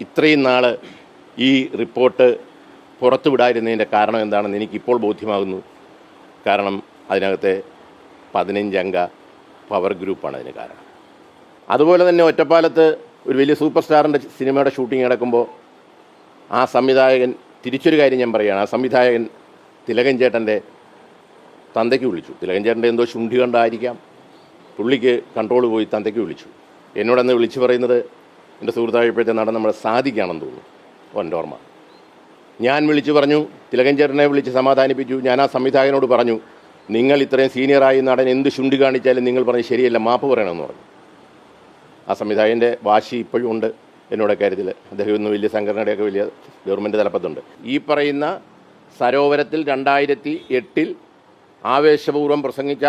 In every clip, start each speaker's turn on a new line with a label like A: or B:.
A: ഇത്രയും നാൾ ഈ റിപ്പോർട്ട് പുറത്തുവിടാതിരുന്നതിന്റെ കാരണം എന്താണെന്ന് എനിക്കിപ്പോൾ ബോധ്യമാകുന്നു. കാരണം അതിനകത്തെ പതിനഞ്ചംഗ പവർ ഗ്രൂപ്പാണ് അതിന് കാരണം. അതുപോലെ തന്നെ ഒറ്റപ്പാലത്ത് ഒരു വലിയ സൂപ്പർ സ്റ്റാറിന്റെ സിനിമയുടെ ഷൂട്ടിംഗ് നടക്കുമ്പോൾ ആ സംവിധായകൻ തിരിച്ചൊരു കാര്യം ഞാൻ പറയുകയാണ് ആ സംവിധായകൻ തിലകൻ ചേട്ടന്റെ തന്തയ്ക്ക് വിളിച്ചു. തിലകൻ ചേട്ടന്റെ എന്തോ ശുണ്ഠി കണ്ടായിരിക്കാം പുള്ളിക്ക് കൺട്രോൾ പോയി തന്തയ്ക്ക് വിളിച്ചു. എന്നോടന്ന് വിളിച്ചു പറയുന്നത് എന്റെ സുഹൃത്തായപ്പോഴത്തെ നടൻ നമ്മളെ സാധിക്കുകയാണെന്ന് തോന്നുന്നു. ഒന്റോർമ്മ ഞാൻ വിളിച്ചു പറഞ്ഞു തിലകൻ ചേട്ടനെ വിളിച്ച് സമാധാനിപ്പിച്ചു. ഞാൻ ആ സംവിധായകനോട് പറഞ്ഞു നിങ്ങൾ ഇത്രയും സീനിയറായി നടൻ എന്ത് ചുണ്ടി കാണിച്ചാലും നിങ്ങൾ പറഞ്ഞ് ശരിയല്ല മാപ്പ് പറയണമെന്ന് പറഞ്ഞു. ആ സംവിധായകന്റെ വാശി ഇപ്പോഴും ഉണ്ട് എന്നോട് കാര്യത്തിൽ അദ്ദേഹം ഇന്ന് വലിയ സംഘടനയുടെയൊക്കെ വലിയ ഗവൺമെന്റ് തലപ്പത്തുണ്ട്. ഈ പറയുന്ന സരോവരത്തിൽ രണ്ടായിരത്തി എട്ടിൽ ആവേശപൂർവം പ്രസംഗിച്ച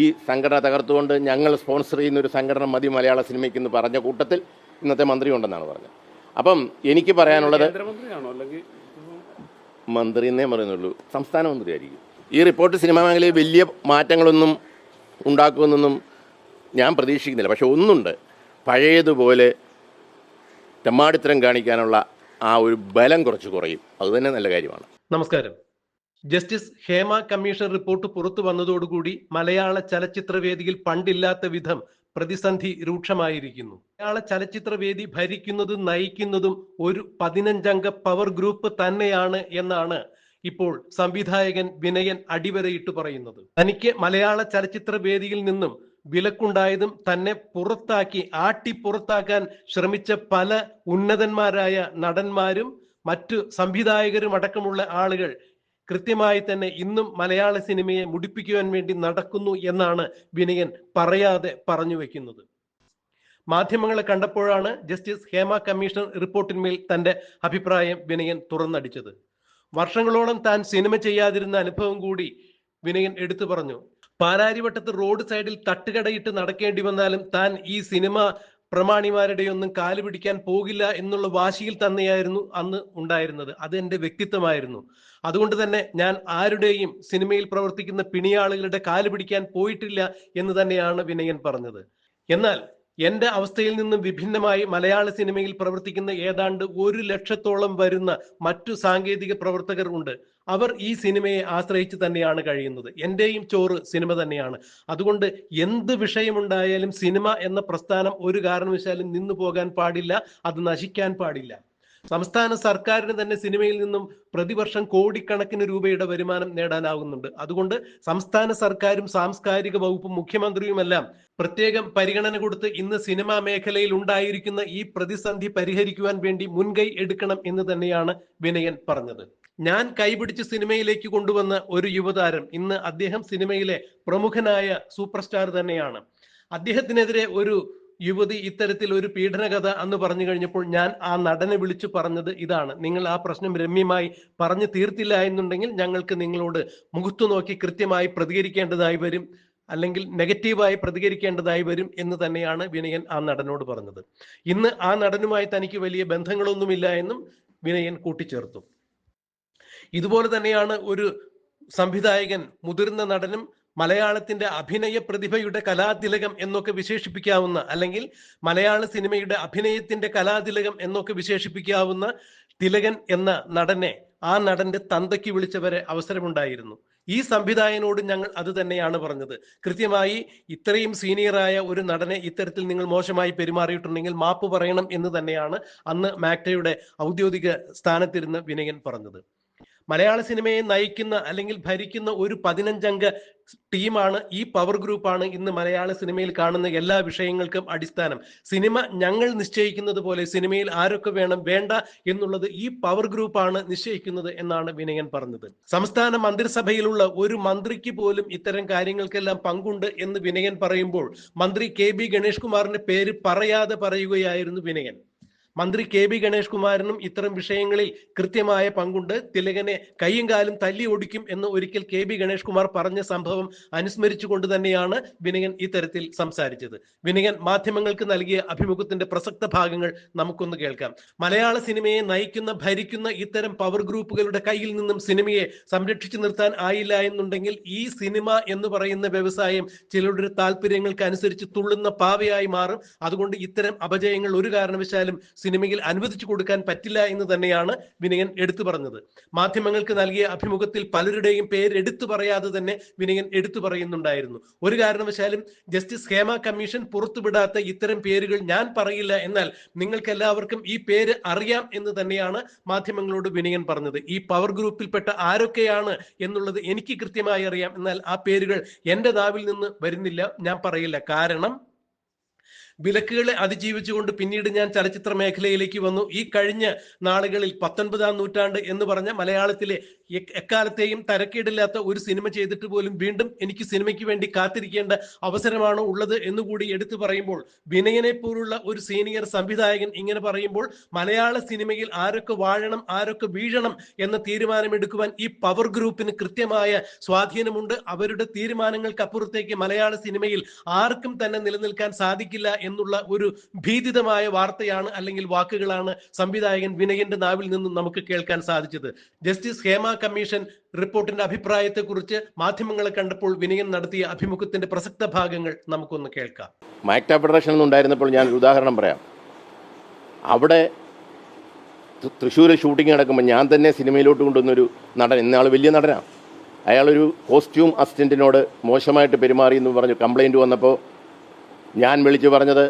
A: ഈ സംഘടന തകർത്തുകൊണ്ട് ഞങ്ങൾ സ്പോൺസർ ചെയ്യുന്ന ഒരു സംഘടന മതി മലയാള സിനിമയ്ക്ക് എന്ന് പറഞ്ഞ കൂട്ടത്തിൽ ഇന്നത്തെ മന്ത്രി ഉണ്ടെന്നാണ് പറഞ്ഞത്. അപ്പം എനിക്ക് പറയാനുള്ളത് മന്ത്രി എന്നേ പറയുന്നുള്ളൂ. സംസ്ഥാന മന്ത്രി ആയിരിക്കും ഈ റിപ്പോർട്ട് സിനിമാ മേഖലയിൽ വലിയ മാറ്റങ്ങളൊന്നും ഉണ്ടാക്കുമെന്നൊന്നും ഞാൻ പ്രതീക്ഷിക്കുന്നില്ല. പക്ഷെ ഒന്നുണ്ട്. പഴയതുപോലെ തെമ്മാടിത്തരം കാണിക്കാനുള്ള ആ ഒരു ബലം കുറച്ച് കുറയും. അതുതന്നെ നല്ല കാര്യമാണ്.
B: നമസ്കാരം. ജസ്റ്റിസ് ഹേമ കമ്മീഷൻ റിപ്പോർട്ട് പുറത്തു വന്നതോടുകൂടി മലയാള ചലച്ചിത്രവേദിയിൽ പണ്ടില്ലാത്ത വിധം പ്രതിസന്ധി രൂക്ഷമായിരിക്കുന്നു. മലയാള ചലച്ചിത്രവേദി ഭരിക്കുന്നതും നയിക്കുന്നതും ഒരു പതിനഞ്ചംഗ പവർ ഗ്രൂപ്പ് തന്നെയാണ് എന്നാണ് ഇപ്പോൾ സംവിധായകൻ വിനയൻ അടിവരയിട്ട് പറയുന്നത്. തനിക്ക് മലയാള ചലച്ചിത്ര വേദിയിൽ നിന്നും വിലക്കുണ്ടായതും തന്നെ പുറത്താക്കി ആട്ടി പുറത്താക്കാൻ ശ്രമിച്ച പല ഉന്നതന്മാരായ നടന്മാരും മറ്റു സംവിധായകരും അടക്കമുള്ള ആളുകൾ കൃത്യമായി തന്നെ ഇന്നും മലയാള സിനിമയെ മുടിപ്പിക്കുവാൻ വേണ്ടി നടക്കുന്നു എന്നാണ് വിനയൻ പറയാതെ പറഞ്ഞു വെക്കുന്നത്. മാധ്യമങ്ങളെ കണ്ടപ്പോഴാണ് ജസ്റ്റിസ് ഹേമ കമ്മീഷൻ റിപ്പോർട്ടിന്മേൽ തന്റെ അഭിപ്രായം വിനയൻ തുറന്നടിച്ചത്. വർഷങ്ങളോളം താൻ സിനിമ ചെയ്യാതിരുന്ന അനുഭവം കൂടി വിനയൻ എടുത്തു പറഞ്ഞു. പാലാരിവട്ടത്ത് റോഡ് സൈഡിൽ തട്ടുകടയിട്ട് നടക്കേണ്ടി വന്നാലും താൻ ഈ സിനിമ പ്രമാണിമാരുടെ ഒന്നും കാൽ പിടിക്കാൻ പോകില്ല എന്നുള്ള വാശിയിൽ തന്നെയായിരുന്നു അന്ന് ഉണ്ടായിരുന്നത്. അത് എന്റെ വ്യക്തിത്വമായിരുന്നു. അതുകൊണ്ട് തന്നെ ഞാൻ ആരുടെയും സിനിമയിൽ പ്രവർത്തിക്കുന്ന പിണിയാളുകളുടെ കാൽ പിടിക്കാൻ പോയിട്ടില്ല എന്ന് തന്നെയാണ് വിനയൻ പറഞ്ഞത്. എന്നാൽ എന്റെ അവസ്ഥയിൽ നിന്നും വിഭിന്നമായി മലയാള സിനിമയിൽ പ്രവർത്തിക്കുന്ന ഏതാണ്ട് ഒരു ലക്ഷത്തോളം വരുന്ന മറ്റു സാങ്കേതിക പ്രവർത്തകർ ഉണ്ട്. അവർ ഈ സിനിമയെ ആശ്രയിച്ച് തന്നെയാണ് കഴിയുന്നത്. എന്റെയും ചോറ് സിനിമ തന്നെയാണ്. അതുകൊണ്ട് എന്ത് വിഷയമുണ്ടായാലും സിനിമ എന്ന പ്രസ്ഥാനം ഒരു കാരണവശാലും നിന്നു പോകാൻ പാടില്ല അത് നശിക്കാൻ പാടില്ല. സംസ്ഥാന സർക്കാരിന് തന്നെ സിനിമയിൽ നിന്നും പ്രതിവർഷം കോടിക്കണക്കിന് രൂപയുടെ വരുമാനം നേടാനാകുന്നുണ്ട് അതുകൊണ്ട് സംസ്ഥാന സർക്കാരും സാംസ്കാരിക വകുപ്പും മുഖ്യമന്ത്രിയുമെല്ലാം പ്രത്യേകം പരിഗണന കൊടുത്ത് ഇന്ന് സിനിമാ മേഖലയിൽ ഉണ്ടായിരിക്കുന്ന ഈ പ്രതിസന്ധി പരിഹരിക്കുവാൻ വേണ്ടി മുൻകൈ എടുക്കണം എന്ന് തന്നെയാണ് വിനയൻ പറഞ്ഞത്. ഞാൻ കൈപിടിച്ച് സിനിമയിലേക്ക് കൊണ്ടുവന്ന ഒരു യുവതാരം ഇന്ന് അദ്ദേഹം സിനിമയിലെ പ്രമുഖനായ സൂപ്പർ സ്റ്റാർ തന്നെയാണ്. അദ്ദേഹത്തിനെതിരെ ഒരു യുവതി ഇത്തരത്തിൽ ഒരു പീഡനകഥ അന്ന് പറഞ്ഞു കഴിഞ്ഞപ്പോൾ ഞാൻ ആ നടനെ വിളിച്ചു പറഞ്ഞത് ഇതാണ്. നിങ്ങൾ ആ പ്രശ്നം രമ്യമായി പറഞ്ഞു തീർത്തില്ല എന്നുണ്ടെങ്കിൽ ഞങ്ങൾക്ക് നിങ്ങളോട് മുഖത്തു നോക്കി കൃത്യമായി പ്രതികരിക്കേണ്ടതായി വരും അല്ലെങ്കിൽ നെഗറ്റീവായി പ്രതികരിക്കേണ്ടതായി വരും എന്ന് തന്നെയാണ് വിനയൻ ആ നടനോട് പറഞ്ഞത്. ഇന്ന് ആ നടനുമായി തനിക്ക് വലിയ ബന്ധങ്ങളൊന്നുമില്ല എന്നും വിനയൻ കൂട്ടിച്ചേർത്തു. ഇതുപോലെ തന്നെയാണ് ഒരു സംവിധായകൻ മുതിർന്ന നടനും മലയാളത്തിന്റെ അഭിനയ പ്രതിഭയുടെ കലാതിലകം എന്നൊക്കെ വിശേഷിപ്പിക്കാവുന്ന അല്ലെങ്കിൽ മലയാള സിനിമയുടെ അഭിനയത്തിന്റെ കലാതിലകം എന്നൊക്കെ വിശേഷിപ്പിക്കാവുന്ന തിലകൻ എന്ന നടനെ ആ നടന്റെ തന്തയ്ക്ക് വിളിച്ചവരെ അവസരമുണ്ടായിരുന്നു. ഈ സംവിധായകനോട് ഞങ്ങൾ അത് തന്നെയാണ് പറഞ്ഞത്. കൃത്യമായി ഇത്രയും സീനിയറായ ഒരു നടനെ ഇത്തരത്തിൽ നിങ്ങൾ മോശമായി പെരുമാറിയിട്ടുണ്ടെങ്കിൽ മാപ്പ് പറയണം എന്ന് തന്നെയാണ് അന്ന് മാക്ടയുടെ ഔദ്യോഗിക സ്ഥാനത്തിരുന്ന് വിനയൻ പറഞ്ഞത്. മലയാള സിനിമയെ നയിക്കുന്ന അല്ലെങ്കിൽ ഭരിക്കുന്ന ഒരു പതിനഞ്ചംഗ ടീമാണ് ഈ പവർ ഗ്രൂപ്പാണ് ഇന്ന് മലയാള സിനിമയിൽ കാണുന്ന എല്ലാ വിഷയങ്ങൾക്കും അടിസ്ഥാനം. സിനിമ ഞങ്ങൾ നിശ്ചയിക്കുന്നത് പോലെ സിനിമയിൽ ആരൊക്കെ വേണം വേണ്ട എന്നുള്ളത് ഈ പവർ ഗ്രൂപ്പാണ് നിശ്ചയിക്കുന്നത് എന്നാണ് വിനയൻ പറഞ്ഞത്. സംസ്ഥാന മന്ത്രിസഭയിലുള്ള ഒരു മന്ത്രിക്ക് പോലും ഇത്തരം കാര്യങ്ങൾക്കെല്ലാം പങ്കുണ്ട് എന്ന് വിനയൻ പറയുമ്പോൾ മന്ത്രി കെ ബി ഗണേഷ് കുമാറിന്റെ പേര് പറയാതെ പറയുകയായിരുന്നു വിനയൻ. മന്ത്രി കെ ബി ഗണേഷ് കുമാറിനും ഇത്തരം വിഷയങ്ങളിൽ കൃത്യമായ പങ്കുണ്ട്. തിലകനെ കൈയും കാലും തല്ലി ഒടിക്കും എന്ന് ഒരിക്കൽ കെ ബി ഗണേഷ് കുമാർ പറഞ്ഞ സംഭവം അനുസ്മരിച്ചുകൊണ്ട് തന്നെയാണ് വിനയൻ ഇത്തരത്തിൽ സംസാരിച്ചത്. വിനയൻ മാധ്യമങ്ങൾക്ക് നൽകിയ അഭിമുഖത്തിന്റെ പ്രസക്ത ഭാഗങ്ങൾ നമുക്കൊന്ന് കേൾക്കാം. മലയാള സിനിമയെ നയിക്കുന്ന ഭരിക്കുന്ന ഇത്തരം പവർ ഗ്രൂപ്പുകളുടെ കയ്യിൽ നിന്നും സിനിമയെ സംരക്ഷിച്ചു നിർത്താൻ ആയില്ല എന്നുണ്ടെങ്കിൽ ഈ സിനിമ എന്ന് പറയുന്ന വ്യവസായം ചിലരുടെ താല്പര്യങ്ങൾക്ക് അനുസരിച്ച് തുള്ളുന്ന പാവയായി മാറും. അതുകൊണ്ട് ഇത്തരം അപജയങ്ങൾ ഒരു കാരണവശാലും സിനിമയിൽ അനുവദിച്ചു കൊടുക്കാൻ പറ്റില്ല എന്ന് തന്നെയാണ് വിനയൻ എടുത്തു പറഞ്ഞത്. മാധ്യമങ്ങൾക്ക് നൽകിയ അഭിമുഖത്തിൽ പലരുടെയും പേര് എടുത്തു പറയാതെ തന്നെ വിനയൻ എടുത്തു പറയുന്നുണ്ടായിരുന്നു. ഒരു കാരണവശാലും ജസ്റ്റിസ് ഹേമ കമ്മീഷൻ പുറത്തുവിടാത്ത ഇത്തരം പേരുകൾ ഞാൻ പറയില്ല എന്നാൽ നിങ്ങൾക്ക് എല്ലാവർക്കും ഈ പേര് അറിയാം എന്ന് തന്നെയാണ് മാധ്യമങ്ങളോട് വിനയൻ പറഞ്ഞത്. ഈ പവർ ഗ്രൂപ്പിൽപ്പെട്ട ആരൊക്കെയാണ് എന്നുള്ളത് എനിക്ക് കൃത്യമായി അറിയാം. എന്നാൽ ആ പേരുകൾ എന്റെ നാവിൽ നിന്ന് വരുന്നില്ല ഞാൻ പറയില്ല. കാരണം വിലക്കുകളെ അതിജീവിച്ചുകൊണ്ട് പിന്നീട് ഞാൻ ചലച്ചിത്ര മേഖലയിലേക്ക് വന്നു. ഈ കഴിഞ്ഞ നാളുകളിൽ പത്തൊൻപതാം നൂറ്റാണ്ട് എന്ന് പറഞ്ഞ മലയാളത്തിലെ എക്കാലത്തെയും തരക്കേടില്ലാത്ത ഒരു സിനിമ ചെയ്തിട്ട് പോലും വീണ്ടും എനിക്ക് സിനിമയ്ക്ക് വേണ്ടി കാത്തിരിക്കേണ്ട അവസരമാണ് ഉള്ളത് എന്നുകൂടി എടുത്തു പറയുമ്പോൾ വിനയനെ പോലുള്ള ഒരു സീനിയർ സംവിധായകൻ ഇങ്ങനെ പറയുമ്പോൾ മലയാള സിനിമയിൽ ആരൊക്കെ വാഴണം ആരൊക്കെ വീഴണം എന്ന തീരുമാനമെടുക്കുവാൻ ഈ പവർ ഗ്രൂപ്പിന് കൃത്യമായ സ്വാധീനമുണ്ട്. അവരുടെ തീരുമാനങ്ങൾക്കപ്പുറത്തേക്ക് മലയാള സിനിമയിൽ ആർക്കും തന്നെ നിലനിൽക്കാൻ സാധിക്കില്ല എന്നുള്ള ഒരു ഭീതിതമായ വാർത്തയാണ് അല്ലെങ്കിൽ വാക്കുകളാണ് സംവിധായകൻ വിനയന്റെ നാവിൽ നിന്നും നമുക്ക് കേൾക്കാൻ സാധിച്ചത്. ജസ്റ്റിസ് ഹേമ കമ്മീഷൻ റിപ്പോർട്ടിന്റെ അഭിപ്രായത്തെക്കുറിച്ച് മാധ്യമങ്ങളെ കണ്ടപ്പോൾ വിനയൻ നടത്തിയ അഭിമുഖത്തിന്റെ പ്രസക്ത ഭാഗങ്ങൾ നമുക്കൊന്ന് കേൾക്കാം.
A: മാക്ട ഫെഡറേഷൻ ഉണ്ടായിരുന്നപ്പോൾ ഞാൻ ഉദാഹരണം പറയാം. അവിടെ തൃശ്ശൂർ ഷൂട്ടിംഗ് നടക്കുമ്പോൾ ഞാൻ തന്നെ സിനിമയിലോട്ട് കൊണ്ടുവന്നൊരു നടൻ. ഇന്നയാൾ വലിയ നടനാണ് അയാളൊരു കോസ്റ്റ്യൂം അസിസ്റ്റന്റിനോട് മോശമായിട്ട് പെരുമാറി എന്ന് പറഞ്ഞു കംപ്ലൈന്റ് വന്നപ്പോൾ ഞാൻ വിളിച്ചു പറഞ്ഞത്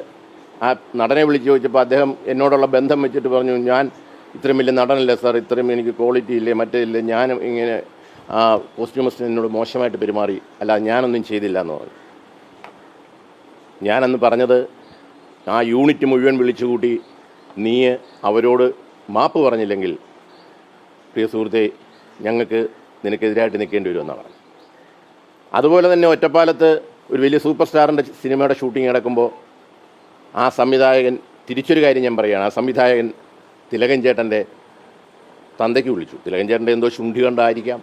A: ആ നടനെ വിളിച്ച് ചോദിച്ചപ്പോൾ അദ്ദേഹം എന്നോടുള്ള ബന്ധം വെച്ചിട്ട് പറഞ്ഞു ഞാൻ ഇത്രയും വലിയ നടനല്ല സാർ ഇത്രയും എനിക്ക് ക്വാളിറ്റി ഇല്ലേ മറ്റേ ഇല്ലേ ഞാൻ ഇങ്ങനെ ആ കോസ്റ്റ്യൂമസ്റ്റ് എന്നോട് മോശമായിട്ട് പെരുമാറി. അല്ല ഞാനൊന്നും ചെയ്തില്ല എന്ന് പറഞ്ഞു. ഞാനന്ന് പറഞ്ഞത് ആ യൂണിറ്റ് മുഴുവൻ വിളിച്ചു കൂട്ടി നീ അവരോട് മാപ്പ് പറഞ്ഞില്ലെങ്കിൽ പ്രിയ സുഹൃത്തെ ഞങ്ങൾക്ക് നിനക്കെതിരായിട്ട് നിൽക്കേണ്ടി വരുമെന്നാണ് അതുപോലെ തന്നെ ഒറ്റപ്പാലത്ത് ഒരു വലിയ സൂപ്പർ സ്റ്റാറിന്റെ സിനിമയുടെ ഷൂട്ടിംഗ് നടക്കുമ്പോൾ ആ സംവിധായകൻ തിരിച്ചൊരു കാര്യം ഞാൻ പറയുകയാണ് ആ സംവിധായകൻ തിലകൻ ചേട്ടന്റെ തന്തയ്ക്ക് വിളിച്ചു. തിലകൻ ചേട്ടന്റെ എന്തോ ശുണ്ഠി കണ്ടായിരിക്കാം.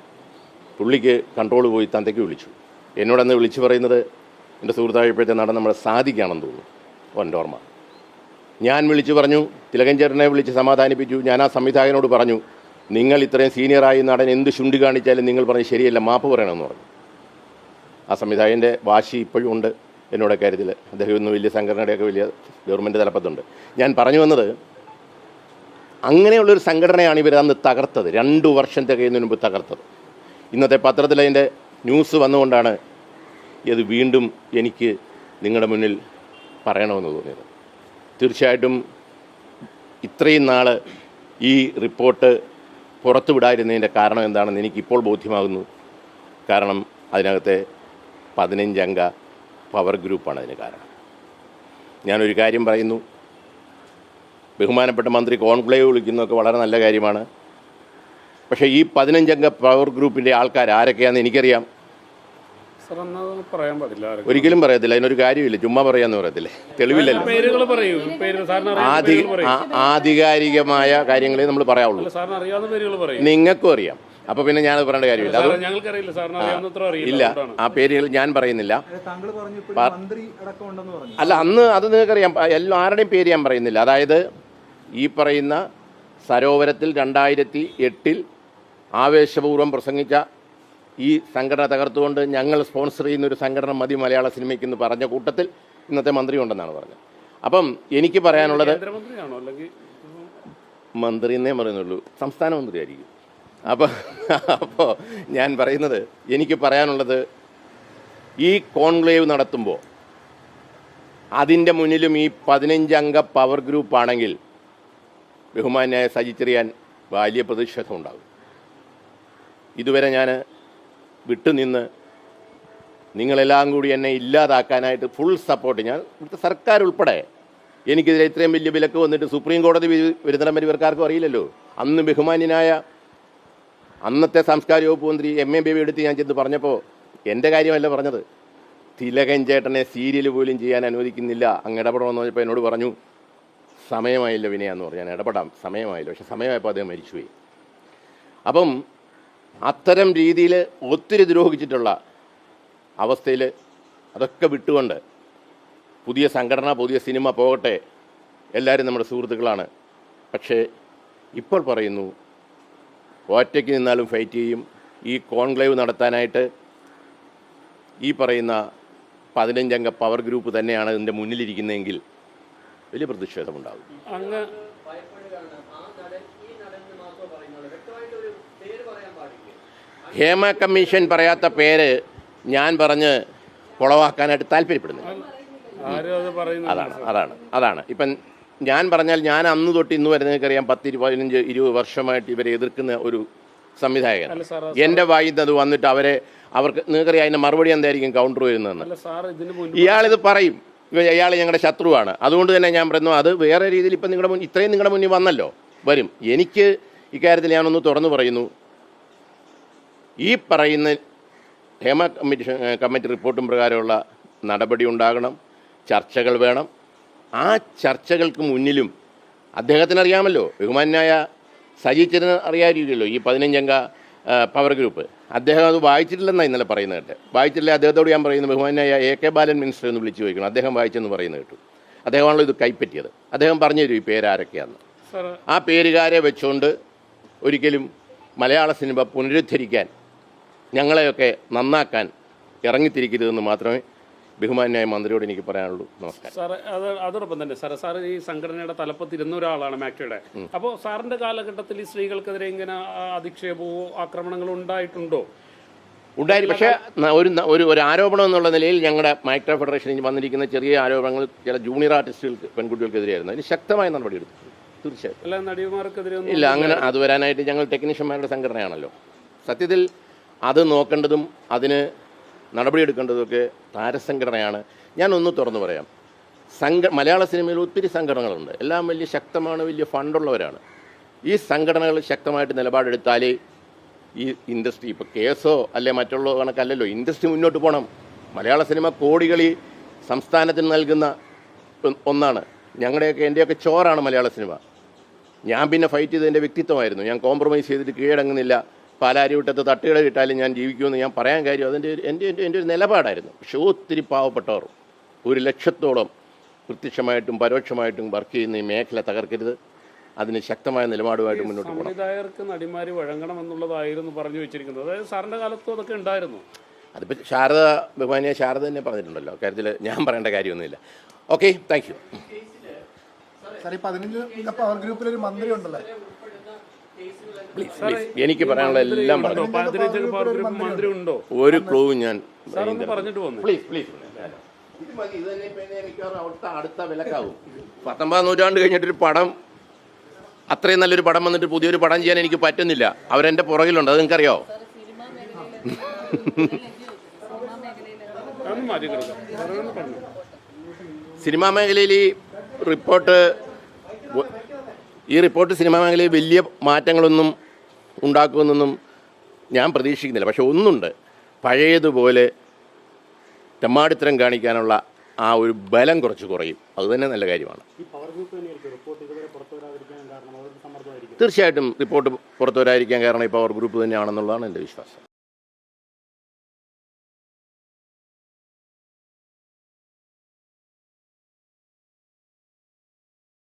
A: പുള്ളിക്ക് കൺട്രോൾ പോയി തന്തയ്ക്ക് വിളിച്ചു. എന്നോടന്ന് വിളിച്ചു പറയുന്നത് എന്റെ സുഹൃത്തായപ്പോഴത്തെ നടൻ നമ്മുടെ സാധിക്കാണെന്ന് തോന്നുന്നു. എന്റെ ഓർമ്മ. ഞാൻ വിളിച്ചു പറഞ്ഞു തിലകൻ ചേട്ടനെ വിളിച്ച് സമാധാനിപ്പിച്ചു. ഞാൻ ആ സംവിധായകനോട് പറഞ്ഞു നിങ്ങൾ ഇത്രയും സീനിയറായി നടൻ എന്ത് ശുണ്ടി കാണിച്ചാലും നിങ്ങൾ പറഞ്ഞ് ശരിയല്ല മാപ്പ് പറയണമെന്ന് പറഞ്ഞു. ആ സംവിധായകന്റെ വാശി ഇപ്പോഴും ഉണ്ട് എന്നോട് കാര്യത്തിൽ അദ്ദേഹം ഇന്ന് വലിയ സംഘടനയുടെയൊക്കെ വലിയ ഗവൺമെന്റ് തലപ്പത്തുണ്ട്. ഞാൻ പറഞ്ഞു വന്നത് അങ്ങനെയുള്ളൊരു സംഘടനയാണ് ഇവർ അന്ന് തകർത്തത്. രണ്ടു വർഷം തികയുന്നതിന് മുമ്പ് തകർത്തത്. ഇന്നത്തെ പത്രത്തിൽ അതിന്റെ ന്യൂസ് വന്നുകൊണ്ടാണ് ഇത് വീണ്ടും എനിക്ക് നിങ്ങളുടെ മുന്നിൽ പറയണമെന്ന് തോന്നിയത്. തീർച്ചയായിട്ടും ഇത്രയും നാൾ ഈ റിപ്പോർട്ട് പുറത്തു വിടാതിരുന്നതിന്റെ കാരണം എന്താണെന്ന് എനിക്കിപ്പോൾ ബോധ്യമാകുന്നു. കാരണം അതിനകത്തെ പതിനഞ്ചംഗ പവർ ഗ്രൂപ്പാണ് അതിന് കാരണം. ഞാനൊരു കാര്യം പറയുന്നു. ബഹുമാനപ്പെട്ട മന്ത്രി കോൺക്ലേവ് വിളിക്കുന്നതൊക്കെ വളരെ നല്ല കാര്യമാണ്. പക്ഷേ ഈ പതിനഞ്ചംഗ പവർ ഗ്രൂപ്പിന്റെ ആൾക്കാർ ആരൊക്കെയാണെന്ന് എനിക്കറിയാം.
C: പറയാൻ പാടില്ല.
A: ഒരിക്കലും പറയത്തില്ല. അതിനൊരു കാര്യമില്ല. ചുമ്മാ പറയാന്ന് പറയത്തില്ലേ? തെളിവില്ലല്ലോ. ആധികാരികമായ കാര്യങ്ങളെ നമ്മൾ പറയാവുള്ളൂ. നിങ്ങൾക്കും അറിയാം. അപ്പൊ പിന്നെ ഞാനത് പറയേണ്ട കാര്യമില്ല. അത് ഇല്ല ആ പേരുകൾ ഞാൻ പറയുന്നില്ല.
D: താങ്കൾ പറഞ്ഞു ഇപ്പോൾ
A: പാ-
D: പറഞ്ഞു.
A: അല്ല അന്ന് അത് നിങ്ങൾക്കറിയാം. എല്ലാ ആരുടെയും പേര് ഞാൻ പറയുന്നില്ല. അതായത് ഈ പറയുന്ന സരോവരത്തിൽ രണ്ടായിരത്തി എട്ടിൽ ആവേശപൂർവം പ്രസംഗിച്ച ഈ സംഘടന തകർത്തുകൊണ്ട് ഞങ്ങൾ സ്പോൺസർ ചെയ്യുന്ന ഒരു സംഘടന മതി മലയാള സിനിമയ്ക്ക് എന്ന് പറഞ്ഞ കൂട്ടത്തിൽ ഇന്നത്തെ മന്ത്രി ഉണ്ടെന്നാണ് പറഞ്ഞത്. അപ്പം എനിക്ക് പറയാനുള്ളത്
C: കേന്ദ്രമന്ത്രിയാണോ? അല്ലെങ്കിൽ
A: മന്ത്രി എന്നേ പറയുന്നുള്ളൂ. സംസ്ഥാന മന്ത്രിയായിരിക്കും. അപ്പോൾ അപ്പോൾ ഞാൻ പറയുന്നത് എനിക്ക് പറയാനുള്ളത് ഈ കോൺക്ലേവ് നടത്തുമ്പോൾ അതിന്റെ മുന്നിലും ഈ പതിനഞ്ചംഗ പവർ ഗ്രൂപ്പാണെങ്കിൽ ബഹുമാന്യായ സജി ചെറിയാൻ വലിയ പ്രതിഷേധം ഉണ്ടാകും ഇതുവരെ ഞാൻ വിട്ടുനിന്ന് നിങ്ങളെല്ലാം കൂടി എന്നെ ഇല്ലാതാക്കാനായിട്ട് ഫുൾ സപ്പോർട്ട് ഞാൻ ഇവിടുത്തെ സർക്കാർ ഉൾപ്പെടെ. എനിക്കെതിരെ ഇത്രയും വലിയ വിലക്ക് വന്നിട്ട് സുപ്രീം കോടതി വി- വരുന്നിടം വരെ ഇവർക്കാർക്കും അറിയില്ലല്ലോ. അന്ന് ബഹുമാന്യനായ അന്നത്തെ സാംസ്കാരിക വകുപ്പ് മന്ത്രി എം എ ബേബി എടുത്ത് ഞാൻ ചെന്ന് പറഞ്ഞപ്പോൾ എന്റെ കാര്യമല്ല പറഞ്ഞത്. തിലകൻ ചേട്ടനെ സീരിയൽ പോലും ചെയ്യാൻ അനുവദിക്കുന്നില്ല അങ്ങ് ഇടപെടണമെന്ന് പറഞ്ഞപ്പോൾ എന്നോട് പറഞ്ഞു സമയമായില്ല വിനയെന്ന് പറഞ്ഞു. ഞാൻ ഇടപെടാം സമയമായില്ല. പക്ഷെ സമയമായപ്പോൾ അദ്ദേഹം മരിച്ചുപോയി. അപ്പം അത്തരം രീതിയിൽ ഒത്തിരി ദ്രോഹിച്ചിട്ടുള്ള അവസ്ഥയിൽ അതൊക്കെ വിട്ടുകൊണ്ട് പുതിയ സംഘടന പുതിയ സിനിമ പോകട്ടെ. എല്ലാവരും നമ്മുടെ സുഹൃത്തുക്കളാണ്. പക്ഷേ ഇപ്പോൾ പറയുന്നു ഒറ്റയ്ക്ക് നിന്നാലും ഫൈറ്റ് ചെയ്യും. ഈ കോൺക്ലേവ് നടത്താനായിട്ട് ഈ പറയുന്ന പതിനഞ്ചംഗ പവർ ഗ്രൂപ്പ് തന്നെയാണ് ഇതിന്റെ മുന്നിലിരിക്കുന്നതെങ്കിൽ വലിയ പ്രതിഷേധമുണ്ടാകും.
C: അങ്ങ്
A: ഹേമ കമ്മീഷൻ പറയാത്ത പേര് ഞാൻ പറഞ്ഞ് കുളവാക്കാനായിട്ട്
C: താല്പര്യപ്പെടുന്നു
A: അതാണ് അതാണ് അതാണ്. ഇപ്പം ഞാൻ പറഞ്ഞാൽ ഞാൻ അന്ന് തൊട്ട് ഇന്ന് വരെ നിങ്ങൾക്കറിയാം പത്ത് പതിനഞ്ച് ഇരുപത് വർഷമായിട്ട് ഇവരെ എതിർക്കുന്ന ഒരു സംവിധായകൻ.
C: എന്റെ
A: എന്റെ വായിന്നത് വന്നിട്ട് അവരെ അവർക്ക് നിങ്ങൾക്കറിയാം അതിന്റെ മറുപടി എന്തായിരിക്കും കൗണ്ടർ വരുന്നതെന്ന്. ഇയാളിത് പറയും. ഇയാൾ ഞങ്ങളുടെ ശത്രുവാണ്. അതുകൊണ്ട് തന്നെ ഞാൻ പറയുന്നു അത് വേറെ രീതിയിൽ ഇപ്പം നിങ്ങളുടെ മുൻ ഇത്രയും നിങ്ങളുടെ മുന്നിൽ വന്നല്ലോ വരും. എനിക്ക് ഇക്കാര്യത്തിൽ ഞാനൊന്ന് തുറന്നു പറയുന്നു. ഈ പറയുന്ന ഹേമ കമ്മീഷൻ കമ്മിറ്റി റിപ്പോർട്ടും പ്രകാരമുള്ള നടപടി ഉണ്ടാകണം ചർച്ചകൾ വേണം. ആ ചർച്ചകൾക്ക് മുന്നിലും അദ്ദേഹത്തിന് അറിയാമല്ലോ ബഹുമാനായ സജീച്ചന് അറിയാതിരിക്കുമല്ലോ ഈ പതിനഞ്ചംഗ പവർ ഗ്രൂപ്പ് അദ്ദേഹം അത് വായിച്ചിട്ടില്ലെന്നാണ് ഇന്നലെ പറയുന്നത് കേട്ടെ. വായിച്ചിട്ടില്ല? അദ്ദേഹത്തോട് ഞാൻ പറയുന്നത് ബഹുമാനായ എ കെ ബാലൻ മിനിസ്റ്റർ എന്ന് വിളിച്ചു ചോദിക്കണം. അദ്ദേഹം വായിച്ചെന്ന് പറയുന്നത് കേട്ടു. അദ്ദേഹമാണല്ലോ ഇത് കൈപ്പറ്റിയത്. അദ്ദേഹം പറഞ്ഞു തരും ഈ പേരാരൊക്കെയാണെന്ന് ആ പേരുകാരെ വെച്ചുകൊണ്ട് ഒരിക്കലും മലയാള സിനിമ പുനരുദ്ധരിക്കാൻ ഞങ്ങളെയൊക്കെ നന്നാക്കാൻ ഇറങ്ങിത്തിരിക്കരുതെന്ന് മാത്രമേ ബഹുമാന്യായ മന്ത്രിയോട് എനിക്ക് പറയാനുള്ളൂ. നമസ്കാരം.
C: സാർ അത് അതോടൊപ്പം തന്നെ സാർ സാർ ഈ സംഘടനയുടെ തലപ്പത്തിരുന്ന ഒരാളാണ് മാക്ടയുടെ അപ്പോൾ സാറിന്റെ കാലഘട്ടത്തിൽ ഈ സ്ത്രീകൾക്കെതിരെ ഇങ്ങനെ അധിക്ഷേപവും ആക്രമണങ്ങളും ഉണ്ടായിട്ടുണ്ടോ?
A: ഉണ്ടായിരുന്നു പക്ഷേ ഒരു ഒരു ഒരു ആരോപണം എന്നുള്ള നിലയിൽ ഞങ്ങളുടെ മൈക്രോ ഫെഡറേഷനിൽ വന്നിരിക്കുന്ന ചെറിയ ആരോപണങ്ങൾ ചില ജൂനിയർ ആർട്ടിസ്റ്റുകൾക്ക് പെൺകുട്ടികൾക്കെതിരെയായിരുന്നു. അതിന് ശക്തമായ നടപടിയെടുത്തു തീർച്ചയായും ഇല്ല അങ്ങനെ അത് വരാനായിട്ട് ഞങ്ങൾ ടെക്നീഷ്യന്മാരുടെ സംഘടനയാണല്ലോ. സത്യത്തിൽ അത് നോക്കേണ്ടതും അതിന് നടപടിയെടുക്കേണ്ടതൊക്കെ താരസംഘടനയാണ്. ഞാൻ ഒന്ന് തുറന്നു പറയാം. സംഘ മലയാള സിനിമയിൽ ഒത്തിരി സംഘടനകളുണ്ട്. എല്ലാം വലിയ ശക്തമാണ് വലിയ ഫണ്ടുള്ളവരാണ്. ഈ സംഘടനകൾ ശക്തമായിട്ട് നിലപാടെടുത്താലേ ഈ ഇൻഡസ്ട്രി ഇപ്പോൾ കേസോ അല്ലെ മറ്റുള്ള കണക്കല്ലല്ലോ ഇൻഡസ്ട്രി മുന്നോട്ട് പോകണം മലയാള സിനിമ കോടികൾ ഈ സംസ്ഥാനത്തിന് നൽകുന്ന ഒന്നാണ്. ഞങ്ങളുടെയൊക്കെ എന്റെയൊക്കെ ചോറാണ് മലയാള സിനിമ. ഞാൻ പിന്നെ ഫൈറ്റ് ചെയ്തതിന്റെ വ്യക്തിത്വമായിരുന്നു. ഞാൻ കോംപ്രമൈസ് ചെയ്തിട്ട് കീഴടങ്ങുന്നില്ല. പാലാരിവട്ടത്ത് തട്ടുകട കിട്ടാലും ഞാൻ ജീവിക്കുമെന്ന് ഞാൻ പറയാൻ കാര്യം അതിന്റെ ഒരു- എന്റെ എന്റെ എന്റെ ഒരു നിലപാടായിരുന്നു. പക്ഷേ ഒത്തിരി പാവപ്പെട്ടവർ ഒരു ലക്ഷത്തോളം പ്രത്യക്ഷമായിട്ടും പരോക്ഷമായിട്ടും വർക്ക് ചെയ്യുന്ന ഈ മേഖല തകർക്കരുത്. അതിന് ശക്തമായ നിലപാടുമായിട്ട് മുന്നോട്ട് പോകണം.
C: സംവിധായകർക്ക് നടിമാര് വഴങ്ങണം എന്നുള്ളതായിരുന്നു പറഞ്ഞു വെച്ചിരിക്കുന്നത്. അതായത് സാറിന്റെ കാലത്തും അതൊക്കെ ഉണ്ടായിരുന്നു.
A: അതിപ്പോൾ ശാരദ ബഹുമാനിയ ശാരദ തന്നെ പറഞ്ഞിട്ടുണ്ടല്ലോ. കാര്യത്തിൽ ഞാൻ പറയേണ്ട കാര്യമൊന്നുമില്ല. ഓക്കെ താങ്ക് യു
D: സാർ ഈ പതിനഞ്ച് പവർ ഗ്രൂപ്പിൽ ഒരു മന്ത്രി ഉണ്ടല്ലോ
A: പ്ലീസ് പ്ലീസ്. എനിക്ക് പറയാനുള്ള എല്ലാം പറഞ്ഞു
C: മന്ത്രി ഉണ്ടോ?
A: ഒരു ക്ലൂവും ഞാൻ
C: പറഞ്ഞിട്ട് വന്നു.
A: പ്ലീസ് പ്ലീസ് ഇത് മതി ഇത് തന്നെ മിക്കവാറും അവിടുത്തെ അടുത്ത വിലക്കാവും. പത്തൊമ്പതാം നൂറ്റാണ്ട് കഴിഞ്ഞിട്ടൊരു പടം അത്രയും നല്ലൊരു പടം വന്നിട്ട് പുതിയൊരു പടം ചെയ്യാൻ എനിക്ക് പറ്റുന്നില്ല. അവരെന്റെ പുറകിലുണ്ട്. അത്
C: നിങ്ങൾക്കറിയോ?
A: സിനിമാ മേഖലയിൽ ഈ റിപ്പോർട്ട് ഈ റിപ്പോർട്ട് സിനിമാ മേഖലയിൽ വലിയ മാറ്റങ്ങളൊന്നും ഉണ്ടാക്കുമെന്നൊന്നും ഞാൻ പ്രതീക്ഷിക്കുന്നില്ല. പക്ഷെ ഒന്നുണ്ട്. പഴയതുപോലെ തെമ്മാടിത്തരം കാണിക്കാനുള്ള ആ ഒരു ബലം കുറച്ച് കുറയും. അതുതന്നെ നല്ല കാര്യമാണ്. തീർച്ചയായിട്ടും റിപ്പോർട്ട് പുറത്തു വരാതിരിക്കാൻ കാരണം ഈ പവർ ഗ്രൂപ്പ് തന്നെയാണെന്നുള്ളതാണ് എന്റെ വിശ്വാസം.